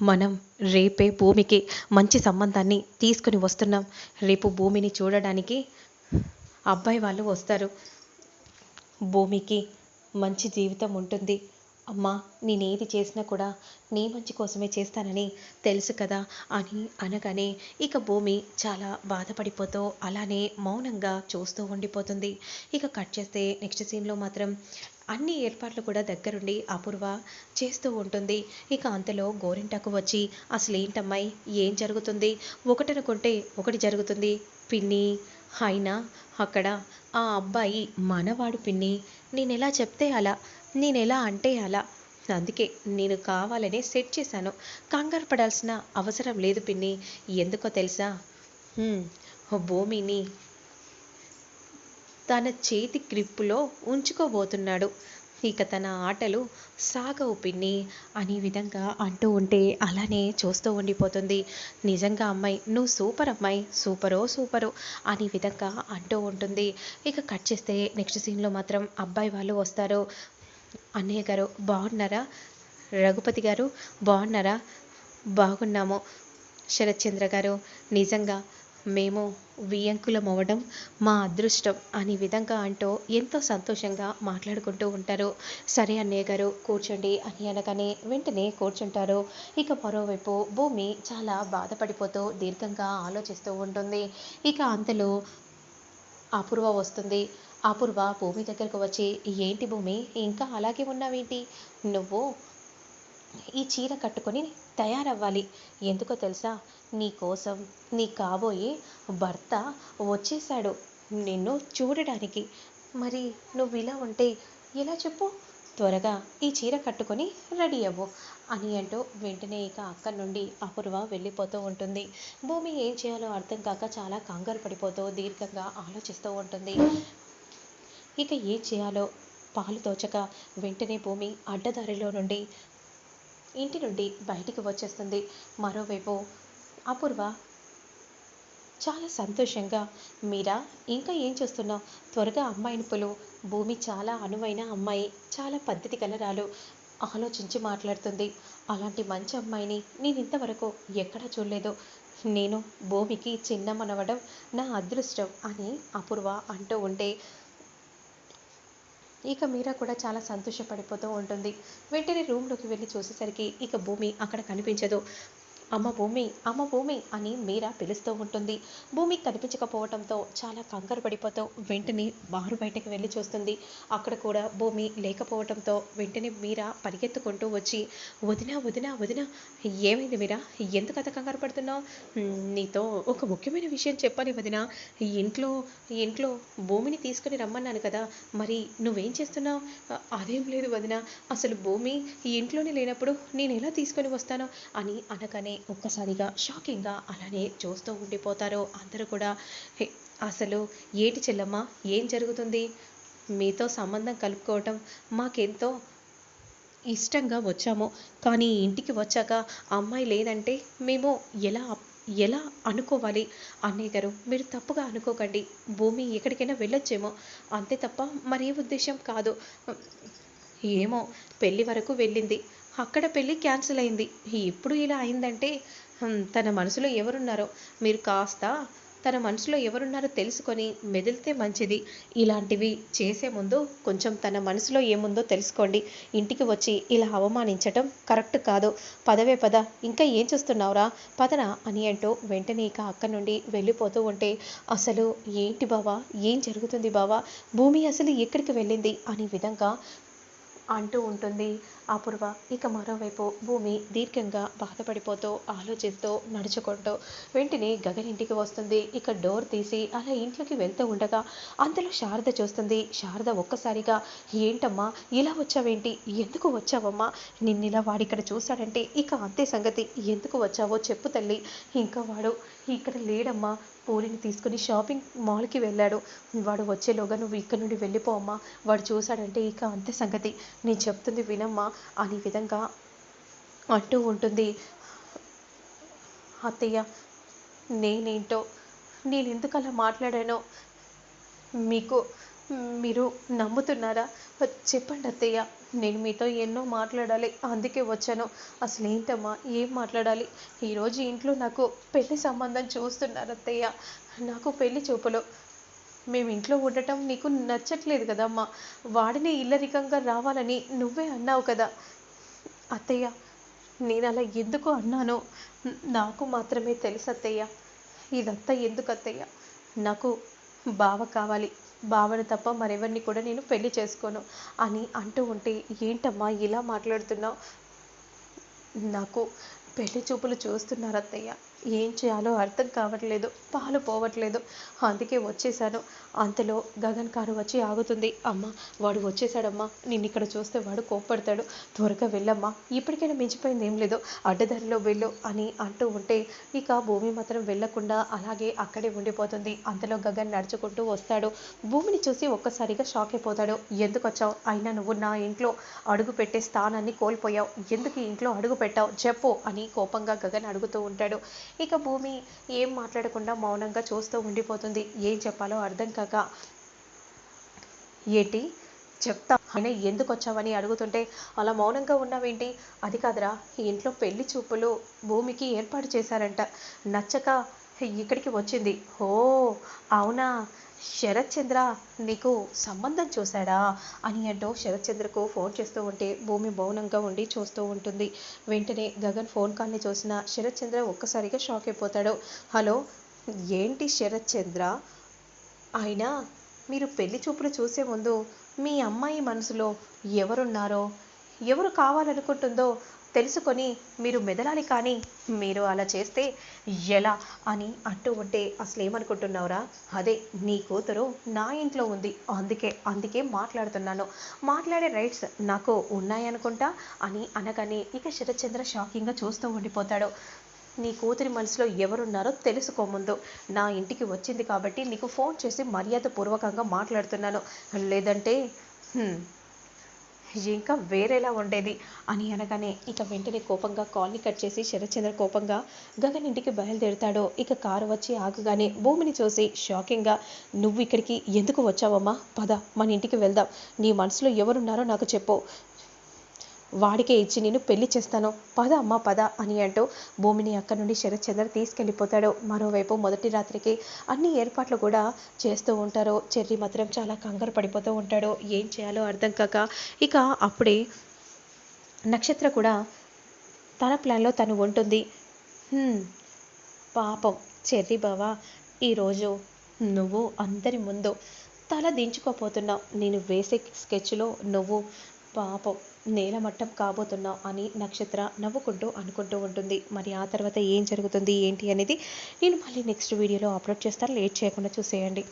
మనం రేపే భూమికి మంచి సంబంధాన్ని తీసుకుని వస్తున్నాం. రేపు భూమిని చూడడానికి అబ్బాయి వాళ్ళు వస్తారు. భూమికి మంచి జీవితం ఉంటుంది. అమ్మా నేనేది చేసినా కూడా నీ మంచి కోసమే చేస్తానని తెలుసు కదా అని అనగానే ఇక భూమి చాలా బాధపడిపోతూ అలానే మౌనంగా చూస్తూ ఉండిపోతుంది. ఇక కట్ చేస్తే నెక్స్ట్ సీన్లో మాత్రం అన్ని ఏర్పాట్లు కూడా దగ్గరుండి అపూర్వ చేస్తూ ఉంటుంది. ఇక అంతలో గోరింటకు వచ్చి అసలు ఏంటమ్మాయి ఏం జరుగుతుంది? ఒకటనుకుంటే ఒకటి జరుగుతుంది. పిన్ని అయినా అక్కడ ఆ అబ్బాయి మనవాడు పిన్ని. నేను ఎలా చెప్తే అలా? నేను ఎలా అంటే అలా? అందుకే నేను కావాలనే సెట్ చేశాను. కంగారు పడాల్సిన అవసరం లేదు పిన్ని. ఎందుకో తెలుసా? భూమిని తన చేతి గ్రిప్పులో ఉంచుకోబోతున్నాడు. ఇక తన ఆటలు సాగవు పిన్ని. అనే విధంగా అంటూ ఉంటే అలానే చూస్తూ ఉండిపోతుంది. నిజంగా అమ్మాయి నువ్వు సూపర్ అమ్మాయి సూపరో సూపరో అనే విధంగా అంటూ ఉంటుంది. ఇక కట్ చేస్తే నెక్స్ట్ సీన్లో మాత్రం అబ్బాయి వాళ్ళు వస్తారు. అన్నయ్య గారు బాగున్నారా? రఘుపతి గారు బాగున్నారా? బాగున్నాము. శరత్చంద్ర గారు నిజంగా మేము వియంకులం అవ్వడం మా అదృష్టం అనే విధంగా అంటూ ఎంతో సంతోషంగా మాట్లాడుకుంటూ ఉంటారు. సరే అన్నయ్య గారు కూర్చోండి అని అనగానే వెంటనే కూర్చుంటారు. ఇక మరోవైపు భూమి చాలా బాధపడిపోతూ దీర్ఘంగా ఆలోచిస్తూ ఉంటుంది. ఇక అంతలో అపూర్వ వస్తుంది. అపూర్వ భూమి దగ్గరకు వచ్చి ఏంటి భూమి? ఇంకా అలాగే ఉన్నావేంటి? నువ్వు ఈ చీర కట్టుకొని తయారవ్వాలి. ఎందుకో తెలుసా? నీ కోసం నీ కాబోయే భర్త వచ్చేసాడు నిన్ను చూడడానికి. మరి నువ్వు ఇలా ఉంటే ఎలా చెప్పు? త్వరగా ఈ చీర కట్టుకొని రెడీ అవ్వు అని అంటూ వెంటనే ఇక అక్కడి నుండి అపూర్వ వెళ్ళిపోతూ ఉంటుంది. భూమి ఏం చేయాలో అర్థం కాక చాలా కంగారు పడిపోతూ దీర్ఘంగా ఆలోచిస్తూ ఉంటుంది. ఇక ఏం చేయాలో పాలు తోచక వెంటనే భూమి అడ్డదారిలో నుండి ఇంటి నుండి బయటికి వచ్చేస్తుంది. మరోవైపు అపూర్వ చాలా సంతోషంగా మీరా ఇంకా ఏం చేస్తున్నావు? త్వరగా అమ్మాయిని పిలువు భూమి చాలా అనువైన అమ్మాయి. చాలా పద్ధతి గలరాలు ఆలోచించి మాట్లాడుతుంది. అలాంటి మంచి అమ్మాయిని నేను ఇంతవరకు ఎక్కడా చూడలేదు. నేను భూమికి చిన్న మనవడం నా అదృష్టం అని అపూర్వ అంటూ ఉంటే ఇక మీరా కూడా చాలా సంతోషపడిపోతూ ఉంటుంది. వెంటనే రూమ్లోకి వెళ్ళి చూసేసరికి ఇక భూమి అక్కడ కనిపించదు. అమ్మ భూమి అమ్మ భూమి అని మీరా పిలుస్తూ ఉంటుంది. భూమి కనిపించకపోవడంతో చాలా కంగారు పడిపోతూ వెంటనే బారు బయటకు వెళ్ళి చూస్తుంది. అక్కడ కూడా భూమి లేకపోవడంతో వెంటనే మీరా పరిగెత్తుకుంటూ వచ్చి వదినా వదినా వదినా ఏమైంది మీరా? ఎందుకు అంత కంగారు పడుతున్నావు? నీతో ఒక ముఖ్యమైన విషయం చెప్పాలి వదినా. ఇంట్లో ఈ ఇంట్లో భూమిని తీసుకుని రమ్మన్నాను కదా. మరి నువ్వేం చేస్తున్నావు? అదేం లేదు వదిన. అసలు భూమి ఇంట్లోనే లేనప్పుడు నేను ఎలా తీసుకొని వస్తాను? అని అనగానే ఒక్కసారిగా షాకింగ్గా అలానే చూస్తూ ఉండిపోతారు. అందరూ కూడా అసలు ఏటి చెల్లమ్మ? ఏం జరుగుతుంది? మీతో సంబంధం కలుపుకోవటం మాకెంతో ఇష్టంగా వచ్చాము. కానీ ఇంటికి వచ్చాక అమ్మాయి లేదంటే మేము ఎలా ఎలా అనుకోవాలి? అన్నయ్య గారు మీరు తప్పుగా అనుకోకండి. భూమి ఎక్కడికైనా వెళ్ళొచ్చేమో. అంతే తప్ప మరే ఉద్దేశం కాదు. ఏమో పెళ్ళి వరకు వెళ్ళింది. అక్కడ పెళ్ళి క్యాన్సిల్ అయింది. ఇప్పుడు ఇలా అయిందంటే తన మనసులో ఎవరున్నారో మీరు కాస్త తన మనసులో ఎవరున్నారో తెలుసుకొని మెదిలితే మంచిది. ఇలాంటివి చేసే ముందు కొంచెం తన మనసులో ఏముందో తెలుసుకోండి. ఇంటికి వచ్చి ఇలా అవమానించటం కరెక్ట్ కాదు. పదవే పద ఇంకా ఏం చూస్తున్నావురా? పదనా? అని అంటూ వెంటనే ఇక అక్కడి నుండి వెళ్ళిపోతూ ఉంటే అసలు ఏంటి బావా? ఏం జరుగుతుంది బావా? భూమి అసలు ఎక్కడికి వెళ్ళింది? అనే విధంగా అంటూ ఉంటుంది. అపూర్వ. ఇక మరోవైపు భూమి దీర్ఘంగా బాధపడిపోతూ ఆలోచిస్తూ నడుచుకుంటూ వెంటనే గగన్ ఇంటికి వస్తుంది. ఇక డోర్ తీసి అలా ఇంట్లోకి వెళ్తూ ఉండగా అందులో శారద చూస్తుంది. శారద ఒక్కసారిగా ఏంటమ్మా ఇలా వచ్చావేంటి? ఎందుకు వచ్చావమ్మా? నిన్నిలా వాడు ఇక్కడ చూశాడంటే ఇక అంతే సంగతి. ఎందుకు వచ్చావో చెప్పు తల్లి. ఇంకా వాడు ఇక్కడ లేడమ్మా. పూరిని తీసుకుని షాపింగ్ మాల్కి వెళ్ళాడు. వాడు వచ్చేలోగా నువ్వు ఇక్కడ నుండి వెళ్ళిపో అమ్మా. వాడు చూశాడంటే ఇక అంతే సంగతి. నేను చెప్తుంది వినమ్మా. అనే విధంగా అంటూ ఉంటుంది. అత్తయ్య నేనేంటో నేను ఎందుకు అలా మాట్లాడానో మీకు మీరు నమ్ముతున్నారా? చెప్పండి అత్తయ్య నేను మీతో ఎన్నో మాట్లాడాలి అందుకే వచ్చాను. అసలు ఏంటమ్మా ఏం మాట్లాడాలి? ఈరోజు ఇంట్లో నాకు పెళ్ళి సంబంధం చూస్తున్నారు అత్తయ్య. నాకు పెళ్ళి చూపులు మేము ఇంట్లో ఉండటం నీకు నచ్చట్లేదు కదమ్మా. వాడిని ఇల్లరికంగా రావాలని నువ్వే అన్నావు కదా. అత్తయ్య నేను అలా ఎందుకు అన్నానో నాకు మాత్రమే తెలుసు అత్తయ్య. ఇదంతా ఎందుకు అత్తయ్య? నాకు బావ కావాలి. బావని తప్ప మరెవరిని కూడా నేను పెళ్ళి చేసుకోను అని అంటూ ఉంటే ఏంటమ్మా ఇలా మాట్లాడుతున్నావు? నాకు పెళ్ళి చూపులు చూస్తున్నారు అత్తయ్య. ఏం చేయాలో అర్థం కావట్లేదు పాలు పోవట్లేదు. అందుకే వచ్చేసాను అంతలో గగన్ కారు వచ్చి ఆగుతుంది. అమ్మ వాడు వచ్చేసాడమ్మా నిన్ను ఇక్కడ చూస్తే వాడు కోప్పడతాడు. త్వరగా వెళ్ళమ్మా. ఇప్పటికైనా మించిపోయింది ఏం లేదు. అడ్డదారిలో వెళ్ళు అని అంటూ ఉంటే ఇక భూమి మాత్రం వెళ్ళకుండా అలాగే అక్కడే ఉండిపోతుంది. అంతలో గగన్ నడుచుకుంటూ వస్తాడు. భూమిని చూసి ఒక్కసారిగా షాక్ అయిపోతాడు. ఎందుకు వచ్చావు? అయినా నువ్వు నా ఇంట్లో అడుగు పెట్టే స్థానాన్ని కోల్పోయావు. ఎందుకు ఇంట్లో అడుగు పెట్టావు? చెప్పు అని కోపంగా గగన్ అడుగుతూ ఉంటాడు. ఇక భూమి ఏం మాట్లాడకుండా మౌనంగా చూస్తూ ఉండిపోతుంది. ఏం చెప్పాలో అర్థం కాక ఏంటి? చెప్తా. అయినా ఎందుకు వచ్చావని అడుగుతుంటే అలా మౌనంగా ఉన్నావేంటి? అది కాదురా. ఇంట్లో పెళ్ళి చూపులు భూమికి ఏర్పాటు చేశారంట. నచ్చక ఇక్కడికి వచ్చింది. ఓ అవునా? శరత్ చంద్ర నీకు సంబంధం చూశాడా? అని అంటూ శరత్ చంద్రకు ఫోన్ చేస్తూ ఉంటే భూమి మౌనంగా ఉండి చూస్తూ ఉంటుంది. వెంటనే గగన్ ఫోన్ కాల్ని చూసిన శరత్ చంద్ర ఒక్కసారిగా షాక్ అయిపోతాడు. హలో ఏంటి శరత్ చంద్ర మీరు పెళ్ళి చూపులు చూసే ముందు మీ అమ్మాయి మనసులో ఎవరున్నారో ఎవరు కావాలనుకుంటుందో తెలుసుకొని మీరు మెదలాలి కానీ మీరు అలా చేస్తే ఎలా అని అంటూ ఉంటే అసలు ఏమనుకుంటున్నావురా అదే నీ కూతురు నా ఇంట్లో ఉంది. అందుకే అందుకే మాట్లాడుతున్నాను. మాట్లాడే రైట్స్ నాకు ఉన్నాయనుకుంటా అని అనగానే ఇక శరత్చంద్ర షాకింగ్గా చూస్తూ ఉండిపోతాడు. నీ కూతురి మనసులో ఎవరున్నారో తెలుసుకో ముందు. నా ఇంటికి వచ్చింది కాబట్టి నీకు ఫోన్ చేసి మర్యాదపూర్వకంగా మాట్లాడుతున్నాను. లేదంటే ఇంకా వేరేలా ఉండేది అని అనగానే ఇక వెంటనే కోపంగా కాల్ని కట్ చేసి శరత్చంద్ర కోపంగా గగన్ ఇంటికి బయలుదేరుతాడో? ఇక కారు వచ్చి ఆగగానే భూమిని చూసి షాకింగ్గా నువ్వు ఇక్కడికి ఎందుకు వచ్చావమ్మా? పద మన ఇంటికి వెళ్దాం. నీ మనసులో ఎవరున్నారో నాకు చెప్పు. వాడికే ఇచ్చి నేను పెళ్ళి చేస్తాను. పద అమ్మ పద అని అంటూ భూమిని అక్కడి నుండి శరత్చంద్ర తీసుకెళ్ళిపోతాడు. మరోవైపు మొదటి రాత్రికి అన్ని ఏర్పాట్లు కూడా చేస్తూ ఉంటారు. చెర్రి మాత్రం చాలా కంగారు పడిపోతూ ఉంటాడు. ఏం చేయాలో అర్థం కాక ఇక అప్పుడే నక్షత్ర కూడా తన ప్లాన్లో తను ఉంటుంది. పాపం చెర్రి బావా ఈరోజు నువ్వు అందరి ముందు తల దించుకోపోతున్నావు. నేను వేసే స్కెచ్లో నువ్వు పాపం నేలమట్టం కాబోతున్నావు అని నక్షత్ర నవ్వుకుంటూ అనుకుంటూ ఉంటుంది. మరి ఆ తర్వాత ఏం జరుగుతుంది ఏంటి అనేది నేను మళ్ళీ నెక్స్ట్ వీడియోలో అప్లోడ్ చేస్తాను లేట్ చేయకుండా చూసేయండి.